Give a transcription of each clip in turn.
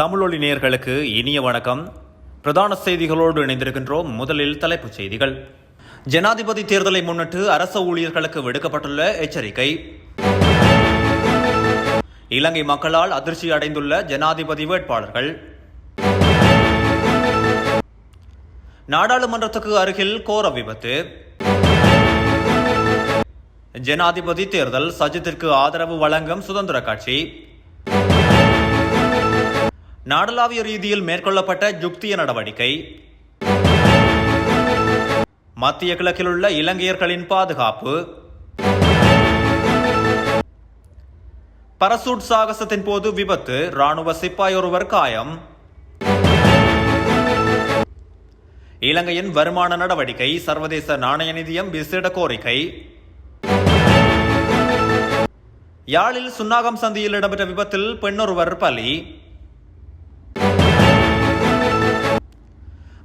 தமிழொலி நேர்களுக்கு இனிய வணக்கம். பிரதான செய்திகளோடு இணைந்திருக்கின்றோம். முதலில் தலைப்புச் செய்திகள். ஜனாதிபதி தேர்தலை முன்னிட்டு அரச ஊழியர்களுக்கு விடுக்கப்பட்டுள்ள எச்சரிக்கை. இலங்கை மக்களால் அதிர்ச்சி அடைந்துள்ள ஜனாதிபதி வேட்பாளர்கள். நாடாளுமன்றத்துக்கு அருகில் கோர விபத்து. ஜனாதிபதி தேர்தல் சஜித்திற்கு ஆதரவு வழங்கும் சுதந்திர கட்சி. நாடளாவிய ரீதியில் மேற்கொள்ளப்பட்ட யுக்திய நடவடிக்கை. மத்திய கிழக்கில் உள்ள இலங்கையர்களின் பாதுகாப்பு. பரசூட் சாகசத்தின் போது விபத்து ராணுவ சிப்பாய் ஒருவர் காயம். இலங்கையின் வருமான நடவடிக்கை சர்வதேச நாணய நிதியம் விசேட கோரிக்கை. யாழில் சுன்னாகம் சந்தியில் இடம்பெற்ற விபத்தில் பெண்ணொருவர் பலி.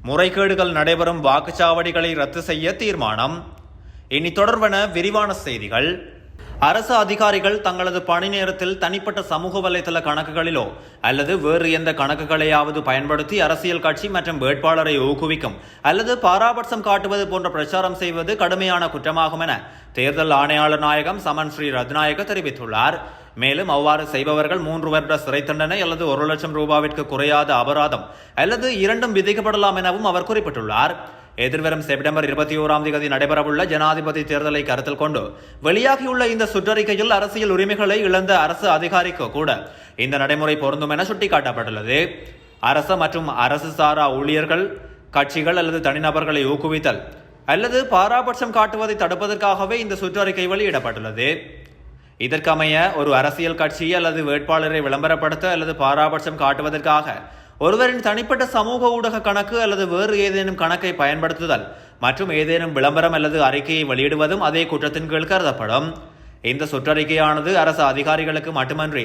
முறைகேடுகள் நடைபெறும் வாக்குச்சாவடிகளை ரத்து செய்ய தீர்மானம். இனி தொடர்வன விரிவான செய்திகள். அரசு அதிகாரிகள் தங்களது பணி நேரத்தில் தனிப்பட்ட சமூக வலைதள கணக்குகளிலோ அல்லது வேறு எந்த கணக்குகளையாவது பயன்படுத்தி அரசியல் கட்சி மற்றும் வேட்பாளரை ஊக்குவிக்கும் அல்லது பாராபட்சம் காட்டுவது போன்ற பிரச்சாரம் செய்வது கடுமையான குற்றமாகும் என தேர்தல் ஆணையாளர் நாயகம் சமன் ஸ்ரீ ரத்நாயக தெரிவித்துள்ளார். மேலும் அவ்வாறு செய்பவர்கள் மூன்று வருட சிறை தண்டனை அல்லது ஒரு லட்சம் ரூபாவிற்கு குறையாத அபராதம் அல்லது இரண்டும் விதிக்கப்படலாம் எனவும் அவர் குறிப்பிட்டுள்ளார். எதிர்வரும் செப்டம்பர் இருபத்தி ஓராம் தேதி நடைபெறவுள்ள ஜனாதிபதி தேர்தலை கருத்தில் கொண்டு வெளியாகியுள்ள இந்த சுற்றறிக்கையில் அரசியல் உரிமைகளை இழந்த அரசு அதிகாரிக்கு கூட இந்த நடைமுறை பொருந்தும் என சுட்டிக்காட்டப்பட்டுள்ளது. அரசு மற்றும் அரசு சாரா ஊழியர்கள் கட்சிகள் அல்லது தனிநபர்களை ஊக்குவித்தல் அல்லது பாராபட்சம் காட்டுவதை தடுப்பதற்காகவே இந்த சுற்றறிக்கை வெளியிடப்பட்டுள்ளது. இதற்கமைய ஒரு அரசியல் கட்சி அல்லது வேட்பாளரை விளம்பரப்படுத்த அல்லது பாராபட்சம் காட்டுவதற்காக ஒருவரின் தனிப்பட்ட சமூக ஊடக கணக்கு அல்லது வேறு ஏதேனும் கணக்கை பயன்படுத்துதல் மற்றும் ஏதேனும் விளம்பரம் அல்லது அறிக்கையை வெளியிடுவதும் அதே குற்றத்தின் கீழ் கருதப்படும். இந்த சுற்றறிக்கையானது அரசு அதிகாரிகளுக்கு மட்டுமன்றி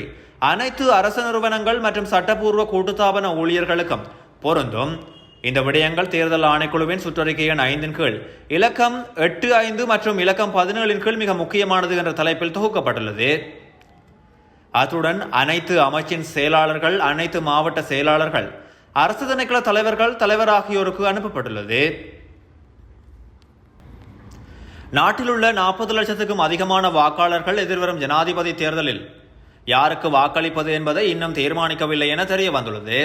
அனைத்து அரசு நிறுவனங்கள் மற்றும் சட்டப்பூர்வ கூட்டுத்தாபன ஊழியர்களுக்கும் பொருந்தும். இந்த விடயங்கள் தேர்தல் ஆணைக்குழுவின் சுற்றறிக்கை எண் ஐந்தின் கீழ் இலக்கம் எட்டு ஐந்து மற்றும் இலக்கம் பதினேழின் கீழ் மிக முக்கியமானது என்ற தலைப்பில் தொகுக்கப்பட்டுள்ளது. அத்துடன் அனைத்து அமைச்சின் செயலாளர்கள் அனைத்து மாவட்ட செயலாளர்கள் அரசு திணைக்கள தலைவர்கள் தலைவர் ஆகியோருக்கு அனுப்பப்பட்டுள்ளது. நாட்டில் உள்ள நாற்பது லட்சத்துக்கும் அதிகமான வாக்காளர்கள் எதிர்வரும் ஜனாதிபதி தேர்தலில். யாருக்கு வாக்களிப்பது என்பதை இன்னும் தீர்மானிக்கவில்லை என தெரிய வந்துள்ளது.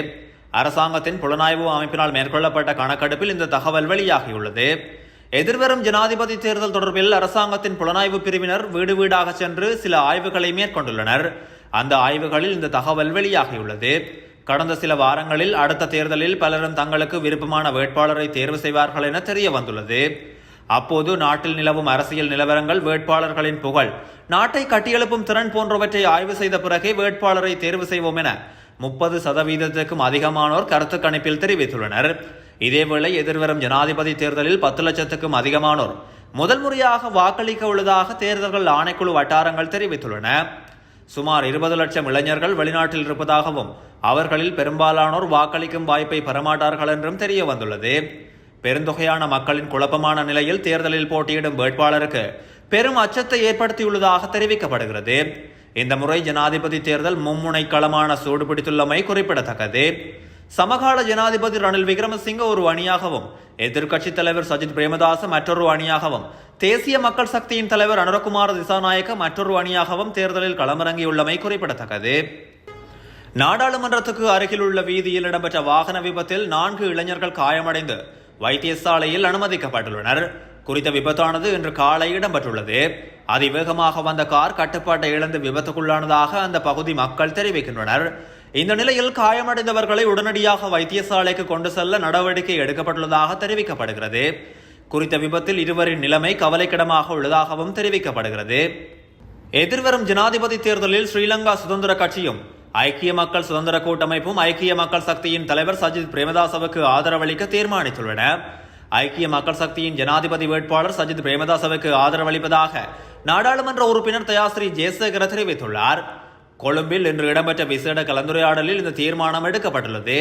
அரசாங்கத்தின் புலனாய்வு அமைப்பினால் மேற்கொள்ளப்பட்ட கணக்கெடுப்பில் இந்த தகவல் வெளியாகியுள்ளது. எதிர்வரும் ஜனாதிபதி தேர்தல் தொடர்பில் அரசாங்கத்தின் புலனாய்வு பிரிவினர் வீடு வீடாக சென்று சில ஆய்வுகளை மேற்கொண்டுள்ளனர். அந்த ஆய்வுகளில் இந்த தகவல் வெளியாகியுள்ளது. கடந்த சில வாரங்களில் அடுத்த தேர்தலில் பலரும் தங்களுக்கு விருப்பமான வேட்பாளரை தேர்வு செய்வார்கள் என தெரிய வந்துள்ளது அப்போது நாட்டில் நிலவும் அரசியல் நிலவரங்கள் வேட்பாளர்களின் புகழ் நாட்டை கட்டியெழுப்பும் திறன் போன்றவற்றை ஆய்வு செய்த பிறகே வேட்பாளரை தேர்வு செய்வோம் என முப்பது சதவீதத்திற்கும் அதிகமானோர் கருத்து கணிப்பில் தெரிவித்துள்ளனர். இதேவேளை எதிர்வரும் ஜனாதிபதி தேர்தலில் பத்து லட்சத்துக்கும் அதிகமானோர் முதல் முறையாக வாக்களிக்க உள்ளதாக தேர்தல்கள் ஆணைக்குழு வட்டாரங்கள் தெரிவித்துள்ளன. சுமார் இருபது லட்சம் இளைஞர்கள் வெளிநாட்டில் இருப்பதாகவும் அவர்களில் பெரும்பாலானோர் வாக்களிக்கும் வாய்ப்பை பெறமாட்டார்கள் என்றும் தெரிய வந்துள்ளது. பெருந்தொகையான மக்களின் குழப்பமான நிலையில் தேர்தலில் போட்டியிடும் வேட்பாளருக்கு பெரும் அச்சத்தை ஏற்படுத்தியுள்ளதாக தெரிவிக்கப்படுகிறது. இந்த முறை ஜனாதிபதி தேர்தல் மும்முனை களமான சூடு பிடித்துள்ளமை குறிப்பிடத்தக்கது. சமகால ஜனாதிபதி ரணில் விக்ரமசிங்க ஒரு அணியாகவும் எதிர்க்கட்சித் தலைவர் சஜித் பிரேமதாச மற்றொரு அணியாகவும் தேசிய மக்கள் சக்தியின் தலைவர் அனுரகுமார் திசாநாயக்க மற்றொரு அணியாகவும் தேர்தலில் களமிறங்கியுள்ளமை குறிப்பிடத்தக்கது. நாடாளுமன்றத்துக்கு அருகில் உள்ள வீதியில் இடம்பெற்ற வாகன விபத்தில் நான்கு இளைஞர்கள் காயமடைந்து வைத்தியசாலையில் அனுமதிக்கப்பட்டுள்ளனர். குறித்த விபத்தானது இன்று காலை இடம்பெற்றுள்ளது. அதிவேகமாக வந்த கார் கட்டுப்பாட்டை இழந்து விபத்துக்குள்ளானதாக அந்த பகுதி மக்கள் தெரிவிக்கின்றனர். இந்த நிலையில் காயமடைந்தவர்களை உடனடியாக வைத்தியசாலைக்கு கொண்டு செல்ல நடவடிக்கை எடுக்கப்பட்டுள்ளதாக தெரிவிக்கப்படுகிறது. குறித்த விபத்தில் இருவரின் நிலைமை கவலைக்கிடமாக உள்ளதாகவும் தெரிவிக்கப்படுகிறது. எதிர்வரும் ஜனாதிபதி தேர்தலில் ஸ்ரீலங்கா சுதந்திர கட்சியும் ஐக்கிய மக்கள் சுதந்திர கூட்டமைப்பும் ஐக்கிய மக்கள் சக்தியின் தலைவர் சஜித் பிரேமதாசவுக்கு ஆதரவளிக்க தீர்மானித்துள்ளன. ஐக்கிய மக்கள் சக்தியின் ஜனாதிபதி வேட்பாளர் சஜித் பிரேமதாசவுக்கு ஆதரவளிப்பதாக நாடாளுமன்ற உறுப்பினர் தயாஸ்ரீ ஜெயசேகர தெரிவித்துள்ளார். கொழும்பில் இன்று இடம்பெற்ற விசேட கலந்துரையாடலில் இந்த தீர்மானம் எடுக்கப்பட்டுள்ளது.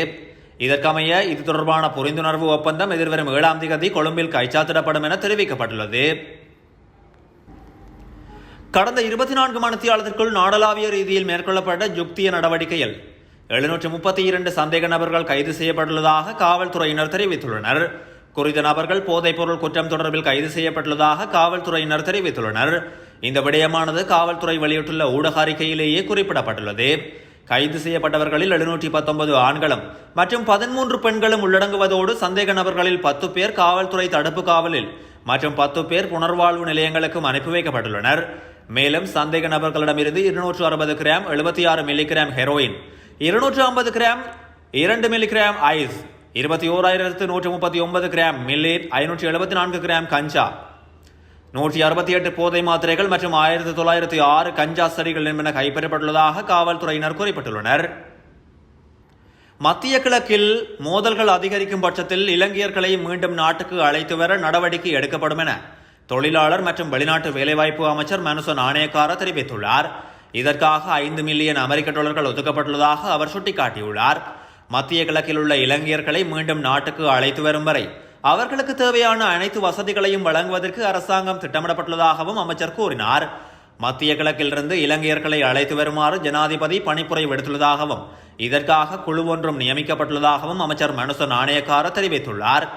இதற்கமைய இது தொடர்பான புரிந்துணர்வு ஒப்பந்தம் எதிர்வரும் ஏழாம் தேதி கொழும்பில் கைச்சாத்திடப்படும் என தெரிவிக்கப்பட்டுள்ளது. கடந்த இருபத்தி நான்கு மணித்தியாலத்திற்குள் நாடளாவிய ரீதியில் மேற்கொள்ளப்பட்ட யுக்திய நடவடிக்கையில் எழுநூற்று முப்பத்தி இரண்டு சந்தேக நபர்கள் கைது செய்யப்பட்டுள்ளதாக காவல்துறையினர் தெரிவித்துள்ளனர். குறித்த நபர்கள் போதைப்பொருள் குற்றம் தொடர்பில் கைது செய்யப்பட்டுள்ளதாக காவல்துறையினர் தெரிவித்துள்ளனர். இந்த விடயமானது காவல்துறை வெளியிட்டுள்ள ஊடக அறிக்கையிலேயே குறிப்பிடப்பட்டுள்ளது. கைது செய்யப்பட்டவர்களில் எழுநூற்றி பத்தொன்பது ஆண்களும் மற்றும் பதிமூன்று பெண்களும் உள்ளடங்குவதோடு சந்தேக நபர்களில் பத்து பேர் காவல்துறை தடுப்பு காவலில் மற்றும் பத்து பேர் புனர்வாழ்வு நிலையங்களுக்கும் அனுப்பி வைக்கப்பட்டுள்ளனர். மேலும் சந்தேக நபர்களிடமிருந்து இருநூற்று அறுபது கிராம் எழுபத்தி ஆறு மில்லிகிராம் ஹெரோயின் இருநூற்று ஐம்பது கிராம் இரண்டு மில்லிகிராம் ஐஸ் இருபத்தி ஓராயிரத்து நூற்று முப்பத்தி ஒன்பது கிராம் மில்லி ஐநூற்றி எழுபத்தி நான்கு கிராம் கஞ்சா நூற்றி அறுபத்தி எட்டு போதை மாத்திரைகள் மற்றும் ஆயிரத்தி தொள்ளாயிரத்தி ஆறு கஞ்சா செடிகள் என்பன கைப்பற்றப்பட்டுள்ளதாக காவல்துறையினர் குறிப்பிட்டுள்ளனர். மத்திய கிழக்கில் மோதல்கள் அதிகரிக்கும் பட்சத்தில் இலங்கையர்களை மீண்டும் நாட்டுக்கு அழைத்து வர நடவடிக்கை எடுக்கப்படும் என தொழிலாளர் மற்றும் வெளிநாட்டு வேலைவாய்ப்பு அமைச்சர் மனுச நாணயக்கார தெரிவித்துள்ளார். இதற்காக ஐந்து மில்லியன் அமெரிக்க டாலர்கள் ஒதுக்கப்பட்டுள்ளதாக அவர் சுட்டிக்காட்டியுள்ளார். மத்திய கிழக்கில் உள்ள இலங்கையர்களை மீண்டும் நாட்டுக்கு அழைத்து வரும் வரை அவர்களுக்கு தேவையான அனைத்து வசதிகளையும் வழங்குவதற்கு அரசாங்கம் திட்டமிடப்பட்டுள்ளதாகவும் அமைச்சர் கூறினார். மத்திய கிழக்கிலிருந்து இலங்கையர்களை அழைத்து வருமாறு ஜனாதிபதி பணிப்புரை விடுத்துள்ளதாகவும் இதற்காக குழு ஒன்றும் நியமிக்கப்பட்டுள்ளதாகவும் அமைச்சர் மனுச நாணயக்கார தெரிவித்துள்ளார்.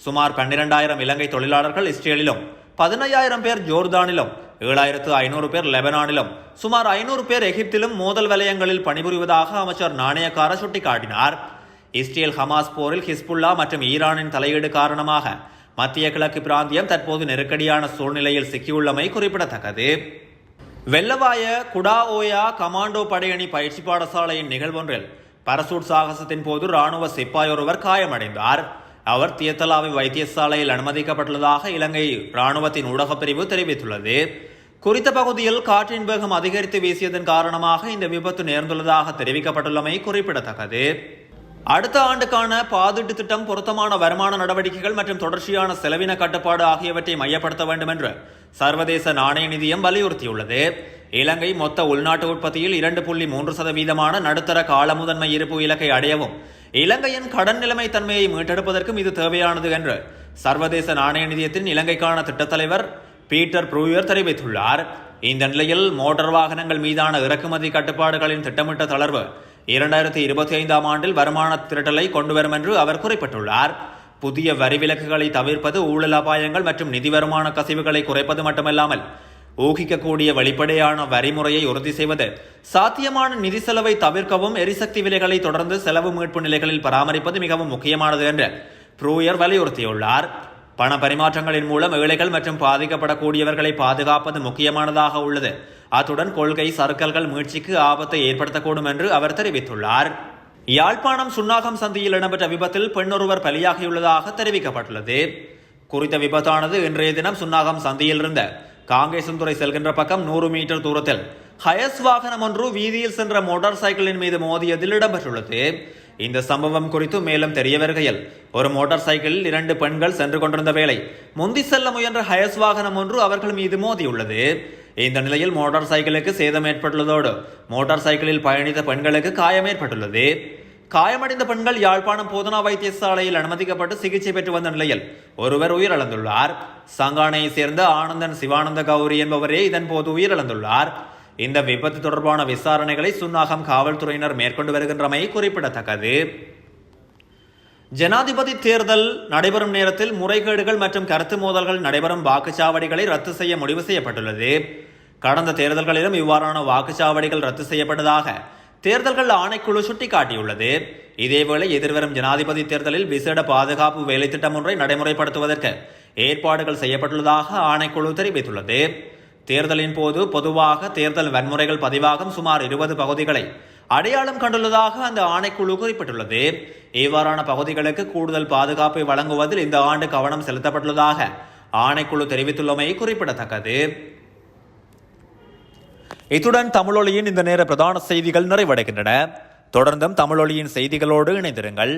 சுமார் பன்னிரண்டாயிரம் இலங்கை தொழிலாளர்கள் இஸ்ரேலிலும் பதினையாயிரம் பேர் ஜோர்தானிலும் ஏழாயிரத்து ஐநூறு பேர் லெபனானிலும் சுமார் ஐநூறு பேர் எகிப்திலும் மோதல் வலயங்களில் பணிபுரிவதாக அமைச்சர் நாணயக்கார சுட்டிக்காட்டினார். இஸ்ரேல் ஹமாஸ் போரில் ஹிஸ்புல்லா மற்றும் ஈரானின் தலையீடு காரணமாக மத்திய கிழக்கு பிராந்தியம் தற்போது நெருக்கடியான சூழ்நிலையில் சிக்கியுள்ளமை குறிப்பிடத்தக்கது. வெள்ளவாய குடாஓயா கமாண்டோ படையணி பயிற்சி பாடசாலையின் நிகழ்வொன்றில் பரசூட் சாகசத்தின் போது ராணுவ சிப்பாய் ஒருவர் காயமடைந்தார். அவர் தியத்தலாவை வைத்தியசாலையில் அனுமதிக்கப்பட்டுள்ளதாக இலங்கை ராணுவத்தின் ஊடகப் பிரிவு தெரிவித்துள்ளது. குறித்த பகுதியில் காற்றின் வேகம் அதிகரித்து வீசியதன் காரணமாக இந்த விபத்து நேர்ந்துள்ளதாக தெரிவிக்கப்பட்டுள்ளமை குறிப்பிடத்தக்கது. அடுத்த ஆண்டுக்கான பாதுட்டு திட்டம் பொருத்தமான வருமான நடவடிக்கைகள் மற்றும் தொடர்ச்சியான செலவின கட்டுப்பாடு ஆகியவற்றை மையப்படுத்த வேண்டும் என்று சர்வதேச நாணய நிதியம் வலியுறுத்தியுள்ளது. இலங்கை மொத்த உள்நாட்டு உற்பத்தியில் இரண்டு புள்ளி மூன்று சதவீதமான நடுத்தர கால முதன்மை இருப்பு இலக்கை அடையவும் இலங்கையின் கடன் நிலைமை தன்மையை மீட்டெடுப்பதற்கும் இது தேவையானது என்று சர்வதேச நாணய நிதியத்தின் இலங்கைக்கான திட்டத் தலைவர் பீட்டர் ப்ரூயர் தெரிவித்துள்ளார். இந்த நிலையில் மோட்டார் வாகனங்கள் மீதான இறக்குமதி கட்டுப்பாடுகளின் திட்டமிட்ட தளர்வு இரண்டாயிரத்தி இருபத்தி ஐந்தாம் ஆண்டில் வருமான திரட்டலை கொண்டுவரும் என்று அவர் குறிப்பிட்டுள்ளார். புதிய வரி விலக்குகளை தவிர்ப்பது ஊழல் அபாயங்கள் மற்றும் நிதி வருமான கசிவுகளை குறைப்பது மட்டுமல்லாமல் ஊகிக்கக்கூடிய வெளிப்படையான வரிமுறையை உறுதி செய்வது சாத்தியமான நிதி செலவை தவிர்க்கவும் எரிசக்தி விலைகளை தொடர்ந்து செலவு மீட்பு நிலைகளில் பராமரிப்பது மிகவும் முக்கியமானது என்று ப்ரூயர் வலியுறுத்தியுள்ளார். பண பரிமாற்றங்களின் மூலம் ஏழைகள் மற்றும் பாதிக்கப்படக்கூடியவர்களை பாதுகாப்பது முக்கியமானதாக உள்ளது. அத்துடன் கொள்கை சறுக்கல்கள் முயற்சிக்கு ஆபத்தை ஏற்படுத்தக்கூடும் என்று அவர் தெரிவித்துள்ளார். யாழ்ப்பாணம் சுன்னாகம் சந்தியில் இடம்பெற்ற விபத்தில் பெண்ணொருவர் பலியாகியுள்ளதாக தெரிவிக்கப்பட்டுள்ளது. குறித்த விபத்தானது இன்றைய தினம் சுன்னாகம் சந்தியில் இருந்த காங்கேசன்துறை செல்கின்ற பக்கம் நூறு மீட்டர் தூரத்தில் ஹயஸ் வாகனம் ஒன்று வீதியில் சென்ற மோட்டார் சைக்கிளின் மீது மோதியதில் இடம்பெற்றுள்ளது. இந்த சம்பவம் குறித்து மேலும் தெரிய வருகையில் ஒரு மோட்டார் சைக்கிளில் இரண்டு பெண்கள் சென்று கொண்டிருந்த வேளை முந்தி செல்ல முயன்ற ஹயஸ் வாகனம் ஒன்று அவர்கள் மீது மோதியுள்ளது. இந்த நிலையில் மோட்டார் சைக்கிளுக்கு சேதம் ஏற்பட்டுள்ளதோடு மோட்டார் சைக்கிளில் பயணித்த பெண்களுக்கு காயம் ஏற்பட்டுள்ளது. காயமடைந்த பெண்கள் யாழ்ப்பாணம் போதனா வைத்தியசாலையில் அனுமதிக்கப்பட்டு சிகிச்சை பெற்று வந்த நிலையில் ஒருவர் உயிரிழந்துள்ளார். சங்கானையை சேர்ந்த ஆனந்தன் சிவானந்த கௌரி என்பவரே இதன் போது உயிரிழந்துள்ளார். இந்த விபத்து தொடர்பான விசாரணைகளை சுன்னாகம் காவல்துறையினர் மேற்கொண்டு வருகின்றமை குறிப்பிடத்தக்கது. ஜனாதிபதி தேர்தல் நடைபெறும் நேரத்தில் முறைகேடுகள் மற்றும் கருத்து மோதல்கள் நடைபெறும் வாக்குச்சாவடிகளை ரத்து செய்ய முடிவு செய்யப்பட்டுள்ளது. கடந்த தேர்தல்களிலும் இவ்வாறான வாக்குச்சாவடிகள் ரத்து செய்யப்பட்டதாக தேர்தல்கள் ஆணைக்குழு சுட்டிக்காட்டியுள்ளது. இதேவேளை எதிர்வரும் ஜனாதிபதி தேர்தலில் விசேட பாதுகாப்பு வேலைத்திட்டம் ஒன்றை நடைமுறைப்படுத்துவதற்கு ஏற்பாடுகள் செய்யப்பட்டுள்ளதாக ஆணைக்குழு தெரிவித்துள்ளது. தேர்தலின் போது பொதுவாக தேர்தல் வன்முறைகள் பதிவாகும் சுமார் இருபது பகுதிகளை அடையாளம் கண்டுள்ளதாக அந்த ஆணைக்குழு குறிப்பிட்டுள்ளது. இவ்வாறான பகுதிகளுக்கு கூடுதல் பாதுகாப்பை வழங்குவதில் இந்த ஆண்டு கவனம் செலுத்தப்பட்டுள்ளதாக ஆணைக்குழு தெரிவித்துள்ளமை குறிப்பிடத்தக்கது. இத்துடன் தமிழொலியின் இந்த நேர பிரதான செய்திகள் நிறைவடைகின்றன. தொடர்ந்தும் தமிழொலியின் செய்திகளோடு இணைந்திருங்கள்.